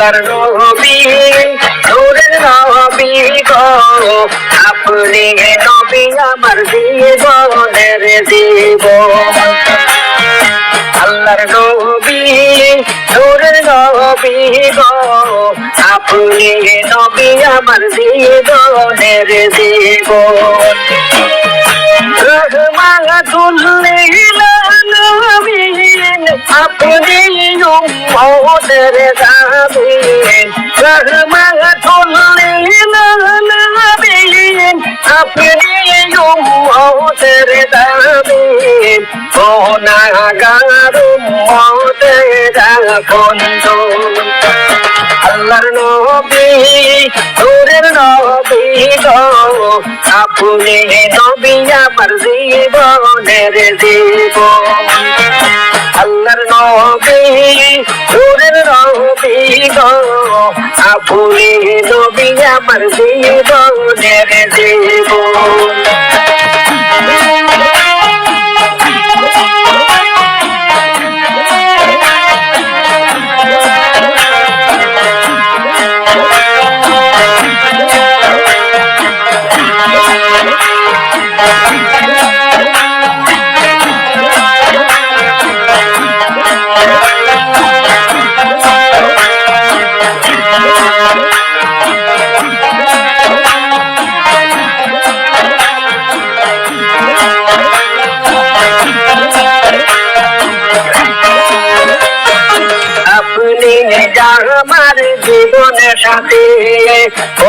আল্লাহর নবী নূরের নবী গো, আপনি নবী আমার জীবনের জীবন আল্লাহর নবী, নূরের নবী গো, আপনি নবী আমার জীবনের জীবন রহমাতুল্লিল আলামিন আপনি উম্মতের দাবিন রহমাতুল্লিল আলামিন আপনি উম্মতের দাবিন গুনাহগার উম্মতের বন্ধু আল্লাহর আপনি নবী আমার জীবনের জীবন গো আপনি নবী আমার জীবন। আপনি আমার জীবনের সাথে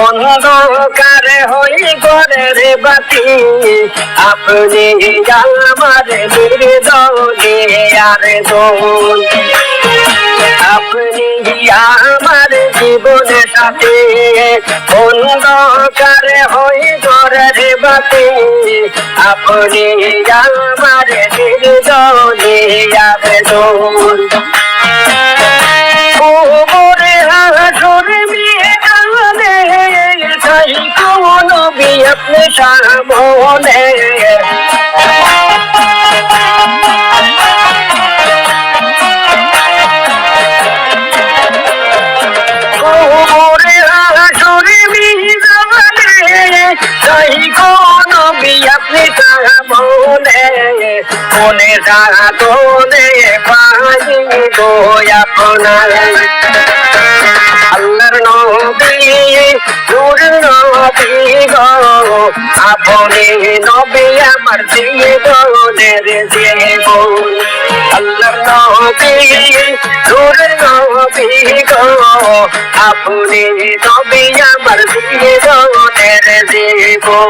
অন্ধকার হই ঘরের বাতি। আপনি আমার নির্দলে আর দোল আপনি আমার জীবনের সাথে অন্ধকার হই ঘরের বাতি। আপনি আমার নির্দলে আর পাই গো আপনার আল্লাহর নবী নূরের নবী গো আপনি নবী আমার জীবনের জীবন আল্লাহর নবী নূরের নবী গো আপনি নবী আমার জীবনের জীবন